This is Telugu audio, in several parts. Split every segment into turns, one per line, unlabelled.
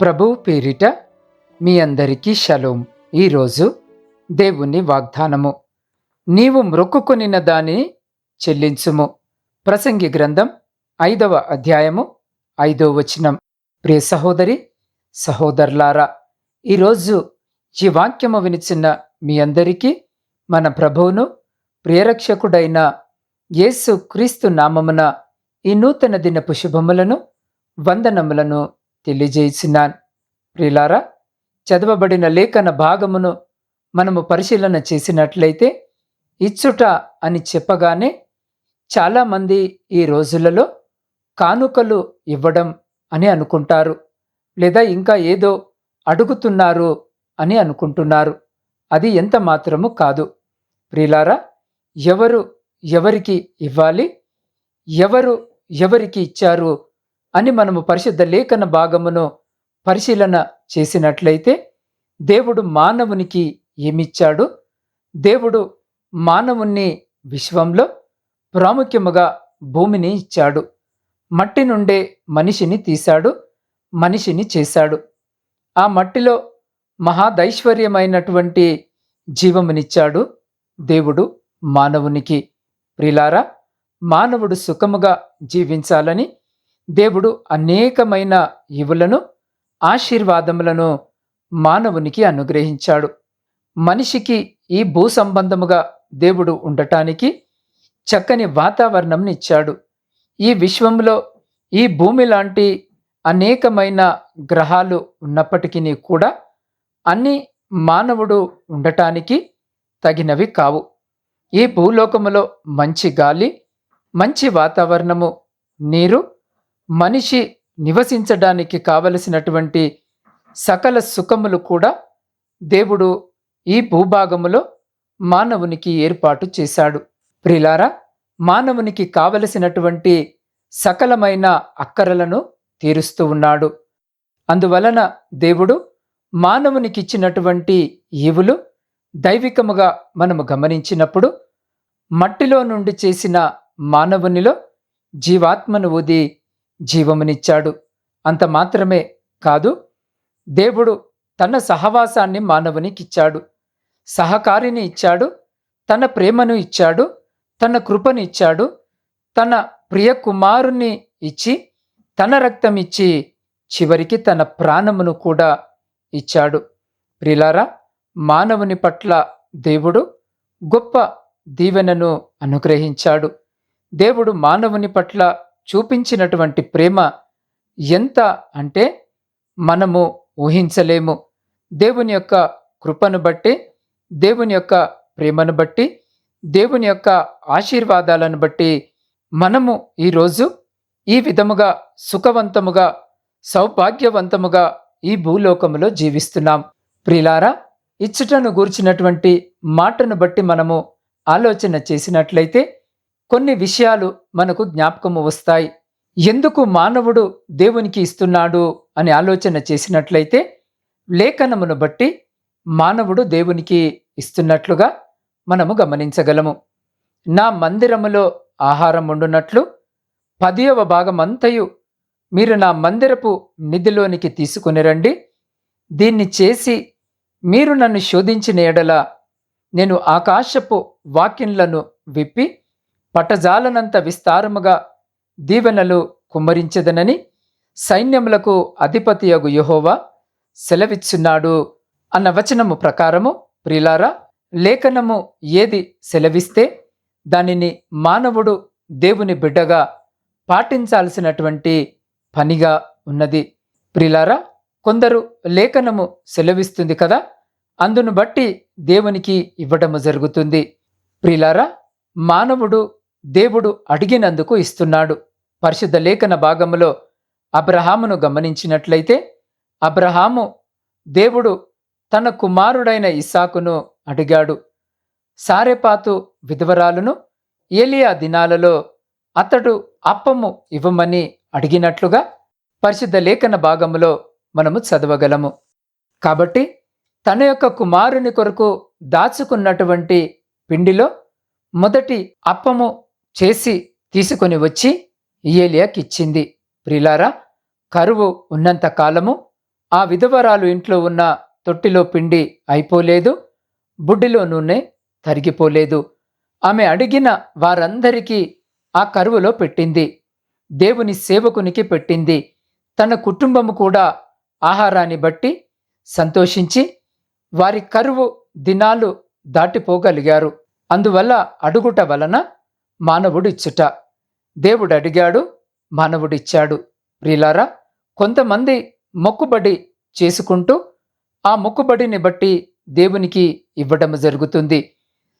ప్రభువు పేరిట మీ అందరికీ షలోం. ఈరోజు దేవుని వాగ్దానము. నీవు మ్రొక్కుకొనిన దానిని చెల్లించుము. ప్రసంగి గ్రంథం ఐదవ అధ్యాయము ఐదవ వచనం. ప్రియ సహోదరి సహోదరులారా ఈరోజు ఈ వాక్యము వినిచిన మీ అందరికీ మన ప్రభువును ప్రియరక్షకుడైన యేసు క్రీస్తు నామమున ఈ నూతన దినపు శుభములను వందనములను తెలియజేసినాను. ప్రిలారా చదవబడిన లేఖన భాగమును మనము పరిశీలన చేసినట్లయితే ఇచ్చుట అని చెప్పగానే చాలామంది ఈ రోజులలో కానుకలు ఇవ్వడం అని అనుకుంటారు లేదా ఇంకా ఏదో అడుగుతున్నారు అని అనుకుంటున్నారు. అది ఎంత మాత్రము కాదు. ప్రిలారా ఎవరు ఎవరికి ఇవ్వాలి? ఎవరు ఎవరికి ఇచ్చారు? అని మనము పరిశుద్ధ లేఖన భాగమును పరిశీలన చేసినట్లయితే దేవుడు మానవునికి ఏమిచ్చాడు? దేవుడు మానవుణ్ణి విశ్వంలో ప్రాముఖ్యముగా భూమిని ఇచ్చాడు. మట్టి నుండే మనిషిని తీశాడు మనిషిని చేశాడు. ఆ మట్టిలో మహాదైశ్వర్యమైనటువంటి జీవమునిచ్చాడు దేవుడు మానవునికి. ప్రిలారా మానవుడు సుఖముగా జీవించాలని దేవుడు అనేకమైన ఇవులను ఆశీర్వాదములను మానవునికి అనుగ్రహించాడు. మనిషికి ఈ భూ సంబంధముగా దేవుడు ఉండటానికి చక్కని వాతావరణంనిచ్చాడు ఈ విశ్వంలో ఈ భూమి లాంటి అనేకమైన గ్రహాలు ఉన్నప్పటికీ కూడా అన్ని మానవుడు ఉండటానికి తగినవి కావు. ఈ భూలోకములో మంచి గాలి మంచి వాతావరణము నీరు మనిషి నివసించడానికి కావలసినటువంటి సకల సుఖములు కూడా దేవుడు ఈ భూభాగములో మానవునికి ఏర్పాటు చేశాడు. ప్రిలారా మానవునికి కావలసినటువంటి సకలమైన అక్కరలను తీరుస్తూ ఉన్నాడు. అందువలన దేవుడు మానవునికిచ్చినటువంటి ఈవులు దైవికముగా మనము గమనించినప్పుడు మట్టిలో నుండి చేసిన మానవునిలో జీవాత్మను ఊది జీవమునిచ్చాడు. అంత మాత్రమే కాదు దేవుడు తన సహవాసాన్ని మానవునికిచ్చాడు. సహకారిని ఇచ్చాడు తన ప్రేమను ఇచ్చాడు తన కృపను ఇచ్చాడు తన ప్రియ కుమారుని ఇచ్చి తన రక్తం ఇచ్చి చివరికి తన ప్రాణమును కూడా ఇచ్చాడు. ప్రిలారా మానవుని పట్ల దేవుడు గొప్ప దీవెనను అనుగ్రహించాడు. దేవుడు మానవుని పట్ల చూపించినటువంటి ప్రేమ ఎంత అంటే మనము ఊహించలేము. దేవుని యొక్క కృపను బట్టి దేవుని యొక్క ప్రేమను బట్టి దేవుని యొక్క ఆశీర్వాదాలను బట్టి మనము ఈరోజు ఈ విధముగా సుఖవంతముగా సౌభాగ్యవంతముగా ఈ భూలోకములో జీవిస్తున్నాం. ప్రిలారా ఇచ్చుటను గూర్చినటువంటి మాటను బట్టి మనము ఆలోచన చేసినట్లయితే కొన్ని విషయాలు మనకు జ్ఞాపకము వస్తాయి. ఎందుకు మానవుడు దేవునికి ఇస్తున్నాడు అని ఆలోచన చేసినట్లయితే లేఖనమును బట్టి మానవుడు దేవునికి ఇస్తున్నట్లుగా మనము గమనించగలము. నా మందిరములో ఆహారం ఉండునట్లు పదియవ భాగమంతయు మీరు నా మందిరపు నిధిలోనికి తీసుకుని రండి. దీన్ని చేసి మీరు నన్ను శోధించిన ఎడల నేను ఆకాశపు వాక్యంలను విప్పి పటజాలనంత విస్తారముగా దీవెనలు కుమ్మరించదనని సైన్యములకు అధిపతియగు యహోవా సెలవిచ్చున్నాడు అన్న వచనము ప్రకారము ప్రిలారా లేఖనము ఏది సెలవిస్తే దానిని మానవుడు దేవుని బిడ్డగా పాటించాల్సినటువంటి పనిగా ఉన్నది. ప్రిలారా కొందరు లేఖనము సెలవిస్తుంది కదా అందును బట్టి దేవునికి ఇవ్వడము జరుగుతుంది. ప్రిలారా మానవుడు దేవుడు అడిగినందుకు ఇస్తున్నాడు. పరిశుద్ధ లేఖన భాగములో అబ్రహామును గమనించినట్లయితే అబ్రహాము దేవుడు తన కుమారుడైన ఇసాకును అడిగాడు. సారెపాతు విధవరాలును ఏలియా దినాలలో అతడు అప్పము ఇవ్వమని అడిగినట్లుగా పరిశుద్ధ లేఖన భాగములో మనము చదవగలము. కాబట్టి తన యొక్క కుమారుని కొరకు దాచుకున్నటువంటి పిండిలో మొదటి అప్పము చేసి తీసుకొని వచ్చి ఏలియాకిచ్చింది ప్రిలారా కరువు ఉన్నంత కాలము ఆ విధవరాలు ఇంట్లో ఉన్న తొట్టిలో పిండి అయిపోలేదు బుడ్డిలో నూనె తరిగిపోలేదు. ఆమె అడిగిన వారందరికీ ఆ కరువులో పెట్టింది. దేవుని సేవకునికి పెట్టింది. తన కుటుంబము కూడా ఆహారాన్ని బట్టి సంతోషించి వారి కరువు దినాలు దాటిపోగలిగారు. అందువల్ల అడుగుట వలన మానవుడిచ్చుట. దేవుడు అడిగాడు మానవుడిచ్చాడు. ప్రిలారా కొంతమంది మొక్కుబడి చేసుకుంటూ ఆ మొక్కుబడిని బట్టి దేవునికి ఇవ్వడం జరుగుతుంది.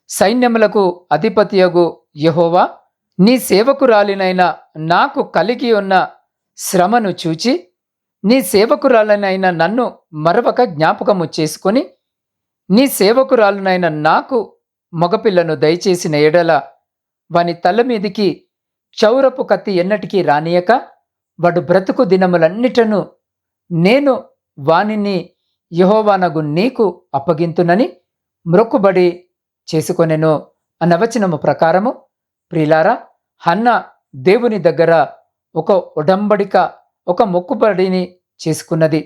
సైన్యములకు అధిపతియగు యహోవా నీ సేవకురాలినైన నాకు కలిగి ఉన్న శ్రమను చూచి నీ సేవకురాలనైన నన్ను మరొక జ్ఞాపకము చేసుకొని నీ సేవకురాలునైన నాకు మగపిల్లను దయచేసిన ఎడల వాని తల మీదికి చౌరపు కత్తి ఎన్నటికీ రానియక వాడు బ్రతుకు దినములన్నిటను నేను వానిని యహోవానగు నీకు అప్పగింతునని మ్రొక్కుబడి చేసుకొనెను అన్న వచనము ప్రకారము ప్రిలారా హన్న దేవుని దగ్గర ఒక ఉడంబడిక ఒక మొక్కుబడిని చేసుకున్నది.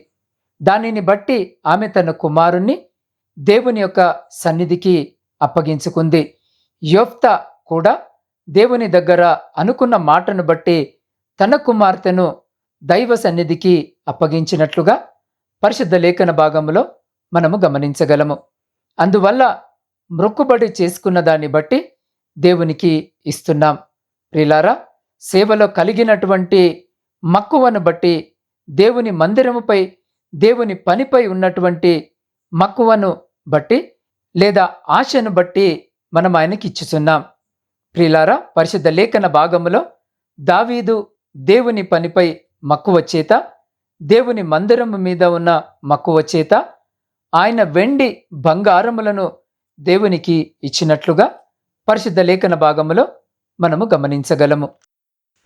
దానిని బట్టి ఆమె తన కుమారుణ్ణి దేవుని యొక్క సన్నిధికి అప్పగించుకుంది. యోఫ్త కూడా దేవుని దగ్గర అనుకున్న మాటను బట్టి తన కుమార్తెను దైవ సన్నిధికి అప్పగించినట్లుగా పరిశుద్ధ లేఖన భాగంలో మనము గమనించగలము. అందువల్ల మృక్కుబడి చేసుకున్న దాన్ని బట్టి దేవునికి ఇస్తున్నాం. ప్రిలారా సేవలో కలిగినటువంటి మక్కువను బట్టి దేవుని మందిరముపై దేవుని పనిపై ఉన్నటువంటి మక్కువను బట్టి లేదా ఆశను బట్టి మనం ఆయనకి ఇచ్చుచున్నాం. ప్రిలారా పరిశుద్ధ లేఖన భాగములో దావీదు దేవుని పనిపై మక్కువ చేత దేవుని మందిరము మీద ఉన్న మక్కువ చేత ఆయన వెండి బంగారములను దేవునికి ఇచ్చినట్లుగా పరిశుద్ధ లేఖన భాగములో మనము గమనించగలము.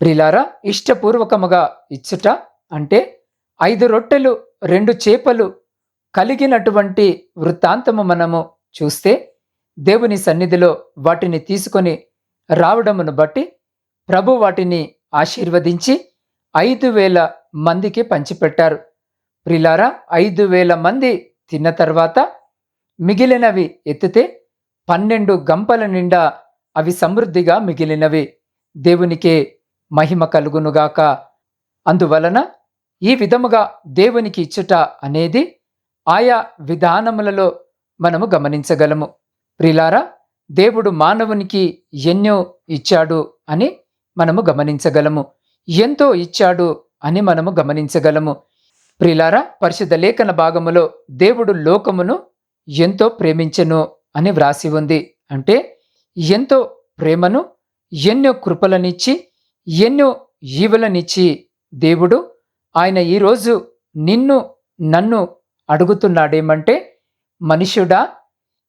ప్రిలారా ఇష్టపూర్వకముగా ఇచ్చుట అంటే ఐదు రొట్టెలు రెండు చేపలు కలిగినటువంటి వృత్తాంతము మనము చూస్తే దేవుని సన్నిధిలో వాటిని తీసుకొని రావడమును బట్టి ప్రభు వాటిని ఆశీర్వదించి ఐదు వేల మందికి పంచిపెట్టారు. ప్రిలారా ఐదు వేల మంది తిన్న తర్వాత మిగిలినవి ఎత్తితే పన్నెండు గంపల నిండా అవి సమృద్ధిగా మిగిలినవి. దేవునికే మహిమ కలుగునుగాక. అందువలన ఈ విధముగా దేవునికి ఇచ్చుట అనేది ఆయా విధానములలో మనము గమనించగలము. ప్రిలారా దేవుడు మానవునికి ఎన్నో ఇచ్చాడు అని మనము గమనించగలము. ఎంతో ఇచ్చాడు అని మనము గమనించగలము. ప్రిలారా పరిశుద్ధ లేఖన భాగములో దేవుడు లోకమును ఎంతో ప్రేమించెను అని వ్రాసి ఉంది. అంటే ఎంతో ప్రేమను ఎన్నో కృపలనిచ్చి ఎన్నో ఈవులనిచ్చి దేవుడు ఆయన ఈరోజు నిన్ను నన్ను అడుగుతున్నాడేమంటే మనుషుడా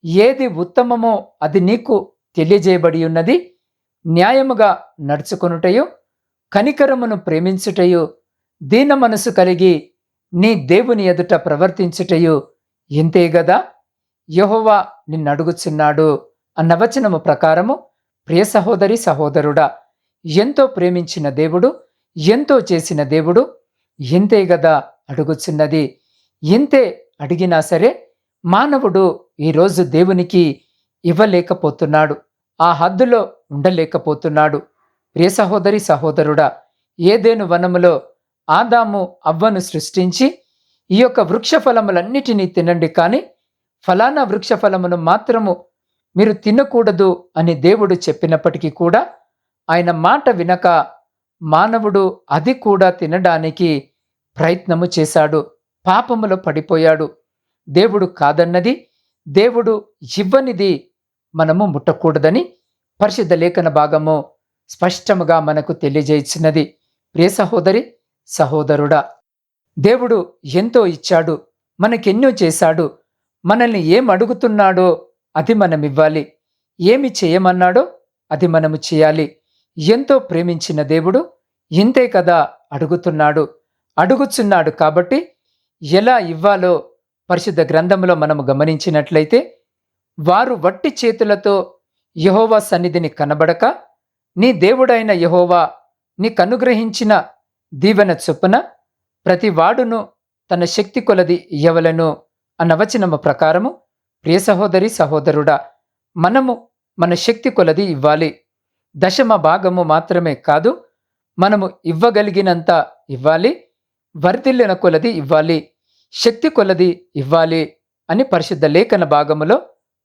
ఏది ఉత్తమమో అది నీకు తెలియజేయబడి ఉన్నది. న్యాయముగా నడుచుకొనుటయు కనికరమును ప్రేమించుటయు దీన మనసు కలిగి నీ దేవుని ఎదుట ప్రవర్తించుటయు ఇంతే గదా? యహోవా నిన్నడుగుచున్నాడు అన్న వచనము ప్రకారము ప్రియ సహోదరి సహోదరుడా ఎంతో ప్రేమించిన దేవుడు ఎంతో చేసిన దేవుడు ఇంతే గదా? అడుగుచున్నది. ఇంతే అడిగినా సరే మానవుడు ఈరోజు దేవునికి ఇవ్వలేకపోతున్నాడు. ఆ హద్దులో ఉండలేకపోతున్నాడు. ప్రియ సహోదరి సహోదరుడా ఏదేను వనములో ఆదాము అవ్వను సృష్టించి ఈ యొక్క వృక్ష ఫలములన్నిటినీ తినండి కానీ ఫలానా వృక్ష ఫలమును మాత్రము మీరు తినకూడదు అని దేవుడు చెప్పినప్పటికీ కూడా ఆయన మాట వినక మానవుడు అది కూడా తినడానికి ప్రయత్నము చేశాడు. పాపములో పడిపోయాడు. దేవుడు కాదన్నది దేవుడు ఇవ్వనిది మనము ముట్టకూడదని పరిశుద్ధ లేఖన భాగము స్పష్టముగా మనకు తెలియజేయించినది ప్రియ సహోదరి సహోదరుడా దేవుడు ఎంతో ఇచ్చాడు మనకెన్నో చేశాడు మనల్ని ఏం అడుగుతున్నాడో అది మనం ఇవ్వాలి ఏమి చేయమన్నాడో అది మనము చేయాలి. ఎంతో ప్రేమించిన దేవుడు ఇంతే కదా అడుగుతున్నాడు అడుగుచున్నాడు కాబట్టి ఎలా ఇవ్వాలో పరిశుద్ధ గ్రంథంలో మనము గమనించినట్లయితే వారు వట్టి చేతులతో యహోవా సన్నిధిని కనబడక నీ దేవుడైన యహోవా నీకనుగ్రహించిన దీవెన చొప్పున ప్రతివాడును తన శక్తి కొలది ఇయ్యవలను అన్న ప్రకారము ప్రియ సహోదరి సహోదరుడా మనము మన శక్తి కొలది ఇవ్వాలి. దశమ భాగము మాత్రమే కాదు మనము ఇవ్వగలిగినంత ఇవ్వాలి వర్ధిల్లిన కొలది ఇవ్వాలి. శక్తి కొలది ఇవ్వాలి అని పరిశుద్ధ లేఖన భాగములో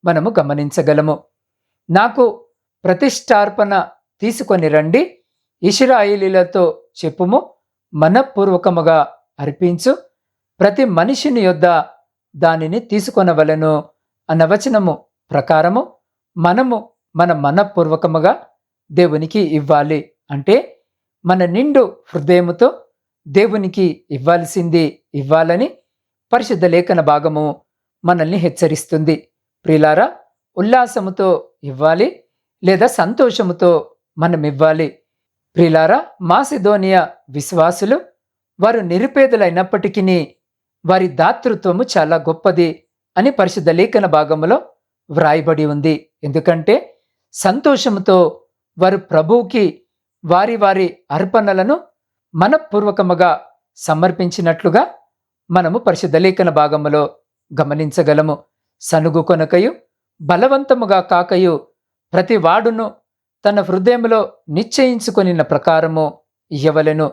మనము గమనించగలము. నాకు ప్రతిష్టార్పణ తీసుకొని రండి ఇస్రాయేలీలతో చెప్పుము మనపూర్వకముగా అర్పించు ప్రతి మనిషిని యొద్ద దానిని తీసుకొనవలను అన్న వచనము ప్రకారము మనము మన మనపూర్వకముగా దేవునికి ఇవ్వాలి. అంటే మన నిండు హృదయముతో దేవునికి ఇవ్వాల్సింది ఇవ్వాలని పరిశుద్ధ లేఖన భాగము మనల్ని హెచ్చరిస్తుంది. ప్రిలారా ఉల్లాసముతో ఇవ్వాలి లేదా సంతోషముతో మనం ఇవ్వాలి. ప్రిలారా మాసిధోనియా విశ్వాసులు వారు నిరుపేదలైనప్పటికీ వారి దాతృత్వము చాలా గొప్పది అని పరిశుద్ధ లేఖన భాగములో వ్రాయబడి ఉంది. ఎందుకంటే సంతోషముతో వారు ప్రభువుకి వారి వారి అర్పణలను మనపూర్వకముగా సమర్పించినట్లుగా మనము పరిశుద్ధ లేఖన భాగములో గమనించగలము. సనుగు కొనకయు బలవంతముగా కాకయు ప్రతి వాడును తన హృదయంలో నిశ్చయించుకొనిన ప్రకారము ఇయ్యవలెను.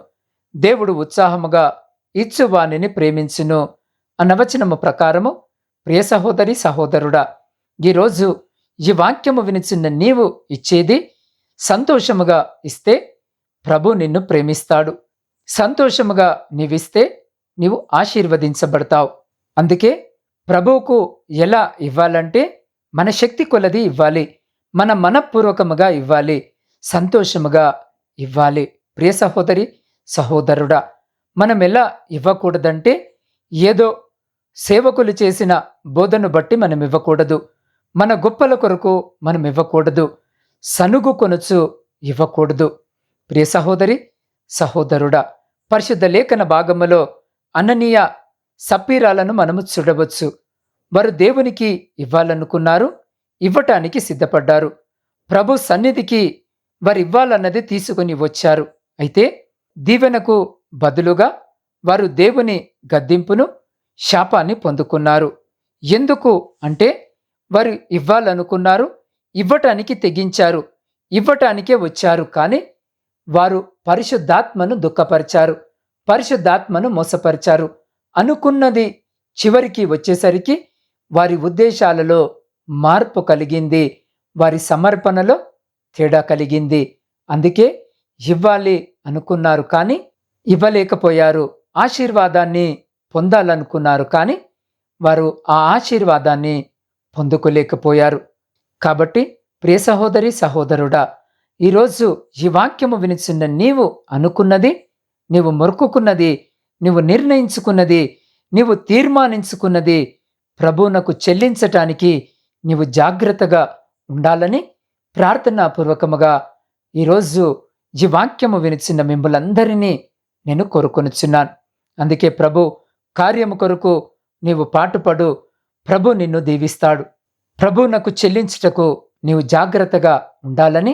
దేవుడు ఉత్సాహముగా ఇచ్చువాణిని ప్రేమించును అనవచనము ప్రకారము ప్రియ సహోదరి సహోదరుడా ఈరోజు ఈ వాక్యము వినిచిన్న నీవు ఇచ్చేది సంతోషముగా ఇస్తే ప్రభు నిన్ను ప్రేమిస్తాడు. సంతోషముగా నీవిస్తే నీవు ఆశీర్వదించబడతావు. అందుకే ప్రభువుకు ఎలా ఇవ్వాలంటే మన శక్తి కొలది ఇవ్వాలి. మన మనపూర్వకముగా ఇవ్వాలి. సంతోషముగా ఇవ్వాలి. ప్రియ సహోదరి సహోదరుడా మనం ఎలా ఇవ్వకూడదంటే ఏదో సేవకులు చేసిన బోధను బట్టి మనం ఇవ్వకూడదు. మన గొప్పల కొరకు మనం ఇవ్వకూడదు. సనుగు కొనుచు ఇవ్వకూడదు. ప్రియ సహోదరి సహోదరుడా పరిశుద్ధ లేఖన భాగములో అననీయ సప్పీరాలను మనము చూడవచ్చు. వారు దేవునికి ఇవ్వాలనుకున్నారు ఇవ్వటానికి సిద్ధపడ్డారు. ప్రభు సన్నిధికి వారు ఇవ్వాలన్నది తీసుకుని వచ్చారు. అయితే దీవెనకు బదులుగా వారు దేవుని గద్దింపును శాపాన్ని పొందుకున్నారు. ఎందుకు అంటే వారు ఇవ్వాలనుకున్నారు ఇవ్వటానికి తెగించారు ఇవ్వటానికే వచ్చారు కానీ వారు పరిశుద్ధాత్మను దుఃఖపరిచారు. పరిశుద్ధాత్మను మోసపరిచారు. అనుకున్నది చివరికి వచ్చేసరికి వారి ఉద్దేశాలలో మార్పు కలిగింది. వారి సమర్పణలో తేడా కలిగింది. అందుకే ఇవ్వాలి అనుకున్నారు కానీ ఇవ్వలేకపోయారు. ఆశీర్వాదాన్ని పొందాలనుకున్నారు కానీ వారు ఆ ఆశీర్వాదాన్ని పొందుకోలేకపోయారు. కాబట్టి ప్రియ సహోదరి సహోదరుడా ఈరోజు ఈ వాక్యము వినిచిన నీవు అనుకున్నది నీవు మొరుకుకున్నది నీవు నిర్ణయించుకున్నది నీవు తీర్మానించుకున్నది ప్రభువునకు చెల్లించటానికి నీవు జాగ్రత్తగా ఉండాలని ప్రార్థనాపూర్వకముగా ఈరోజు ఈ వాక్యము వినిచిన మిమ్మలందరినీ నేను కోరుకొనుచున్నాను. అందుకే ప్రభు కార్యము కొరకు నీవు పాటుపడు ప్రభు నిన్ను దీవిస్తాడు. ప్రభు నాకు చెల్లించుటకు నీవు జాగ్రత్తగా ఉండాలని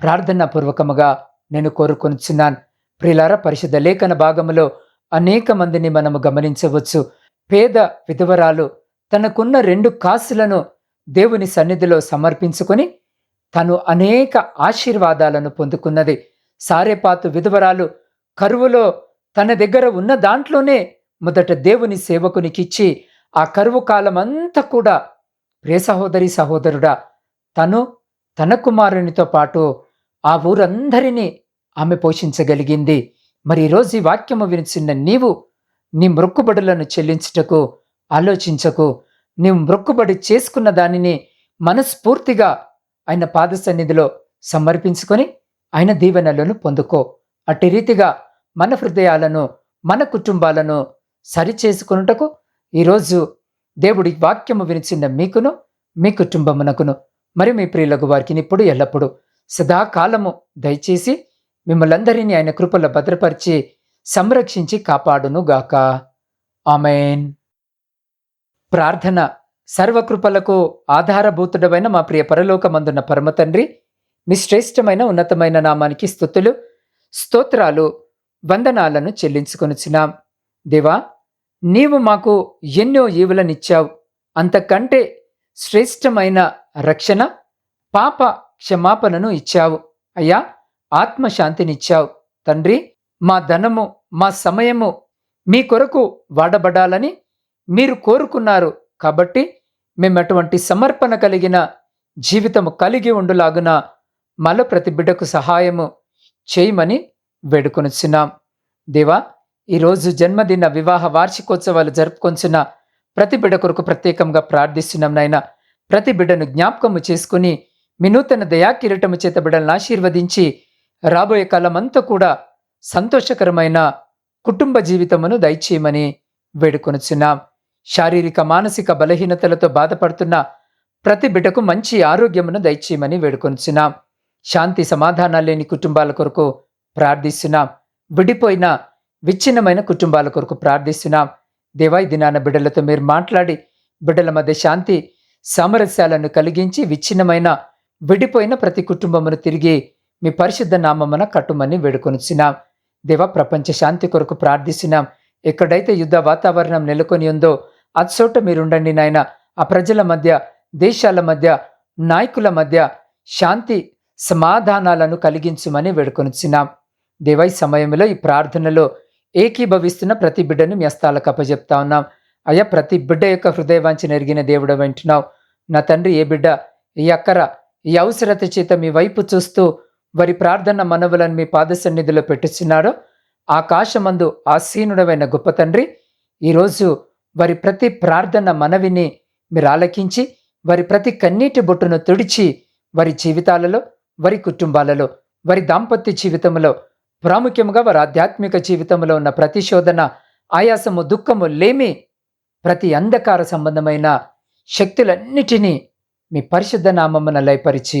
ప్రార్థనాపూర్వకముగా నేను కోరుకొనుచున్నాను. ప్రిలార పరిషద లేఖన భాగంలో అనేక మందిని మనము గమనించవచ్చు. పేద విధవరాలు తనకున్న రెండు కాసులను దేవుని సన్నిధిలో సమర్పించుకొని తను అనేక ఆశీర్వాదాలను పొందుకున్నది. సారేపాతు విధవరాలు కరువులో తన దగ్గర ఉన్న దాంట్లోనే మొదట దేవుని సేవకునికిచ్చి ఆ కరువు కాలమంతా కూడా ప్రే సహోదరి సహోదరుడా తను తన కుమారునితో పాటు ఆ ఊరందరినీ ఆమె పోషించగలిగింది. మరి ఈరోజు ఈ వాక్యము వినిచిన్న నీవు నీ మొక్కుబడులను చెల్లించుటకు ఆలోచించకు. నీవు మొక్కుబడి చేసుకున్న దానిని మనస్ఫూర్తిగా ఆయన పాద సన్నిధిలో సమర్పించుకొని ఆయన దీవెనలను పొందుకో. అట్టి రీతిగా మన హృదయాలను మన కుటుంబాలను సరిచేసుకున్నటకు ఈరోజు దేవుడి వాక్యము వినిచిన మీకును మీ కుటుంబమునకును మరి మీ ప్రియులకు వారికి ఇప్పుడు ఎల్లప్పుడూ సదాకాలము దయచేసి మిమ్మల్ందరినీ ఆయన కృపలో భద్రపరిచి సంరక్షించి కాపాడును గాక ఆమెన్. ప్రార్థన సర్వకృపలకు ఆధారభూతుడమైన మా ప్రియ పరలోకమందున్న పరమతండ్రి మీ శ్రేష్టమైన ఉన్నతమైన నామానికి స్థుతులు స్తోత్రాలు వందనాలను చెల్లించుకొనుచున్నాం. దేవా నీవు మాకు ఎన్నో ఈవులనిచ్చావు. అంతకంటే శ్రేష్టమైన రక్షణ పాప క్షమాపణను ఇచ్చావు. అయ్యా ఆత్మశాంతినిచ్చావు. తండ్రి మా ధనము మా సమయము మీ కొరకు వాడబడాలని మీరు కోరుకున్నారు కాబట్టి మేము అటువంటి సమర్పణ కలిగిన జీవితము కలిగి ఉండులాగున మల ప్రతి బిడ్డకు సహాయము చేయమని వేడుకొనిచున్నాం. దేవా ఈరోజు జన్మదిన వివాహ వార్షికోత్సవాలు జరుపుకొంచున్న ప్రతి బిడ్డ కొరకు ప్రత్యేకంగా ప్రార్థిస్తున్నాం నాయన. ప్రతి బిడ్డను జ్ఞాపకము చేసుకుని మీ నూతన దయా కిరీటము చేత బిడ్డలను ఆశీర్వదించి రాబోయే కాలమంతా కూడా సంతోషకరమైన కుటుంబ జీవితమును దయచేయమని వేడుకొనుచున్నాం. శారీరక మానసిక బలహీనతలతో బాధపడుతున్న ప్రతి బిడ్డకు మంచి ఆరోగ్యమును దయచేయమని వేడుకొనుచున్నాం. శాంతి సమాధానాలు లేని కుటుంబాల కొరకు ప్రార్థిస్తున్నాం. విడిపోయిన విచ్ఛిన్నమైన కుటుంబాల కొరకు ప్రార్థిస్తున్నాం. దేవాయి దినాన బిడ్డలతో మీరు మాట్లాడి బిడ్డల మధ్య శాంతి సామరస్యాలను కలిగించి విచ్ఛిన్నమైన విడిపోయిన ప్రతి కుటుంబమును తిరిగి మీ పరిశుద్ధ నామమున కట్టుమని వేడుకొనిచ్చినాం దేవ ప్రపంచ శాంతి కొరకు ప్రార్థిస్తున్నాం. ఎక్కడైతే యుద్ధ వాతావరణం నెలకొని ఉందో అచ్చోట మీరుండండి నాయన. ఆ ప్రజల మధ్య దేశాల మధ్య నాయకుల మధ్య శాంతి సమాధానాలను కలిగించుమని దేవ దేవై సమయంలో ఈ ప్రార్థనలో ఏకీభవిస్తున్న ప్రతి బిడ్డను మీ అస్తాల అప్పజెప్తా ఉన్నాం. అయ్యా ప్రతి బిడ్డ యొక్క హృదయవాంచి నెరిగిన దేవుడు వింటున్నావు నా తండ్రి ఏ బిడ్డ ఈ అక్కర ఈ అవసరత చేత మీ వైపు చూస్తూ వారి ప్రార్థన మనవులను మీ పాదసన్నిధిలో పెట్టుచున్నాడో ఆకాశమందు ఆసీనుడమైన గొప్ప తండ్రి ఈరోజు వారి ప్రతి ప్రార్థన మనవిని మీరు ఆలకించి వారి ప్రతి కన్నీటి బొట్టును తుడిచి వారి జీవితాలలో వారి కుటుంబాలలో వారి దాంపత్య జీవితంలో ప్రాముఖ్యంగా వారి ఆధ్యాత్మిక జీవితంలో ఉన్న ప్రతిశోధన ఆయాసము దుఃఖము లేమి ప్రతి అంధకార సంబంధమైన శక్తులన్నిటినీ మీ పరిశుద్ధ నామమున లయపరిచి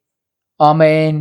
ఆమెన్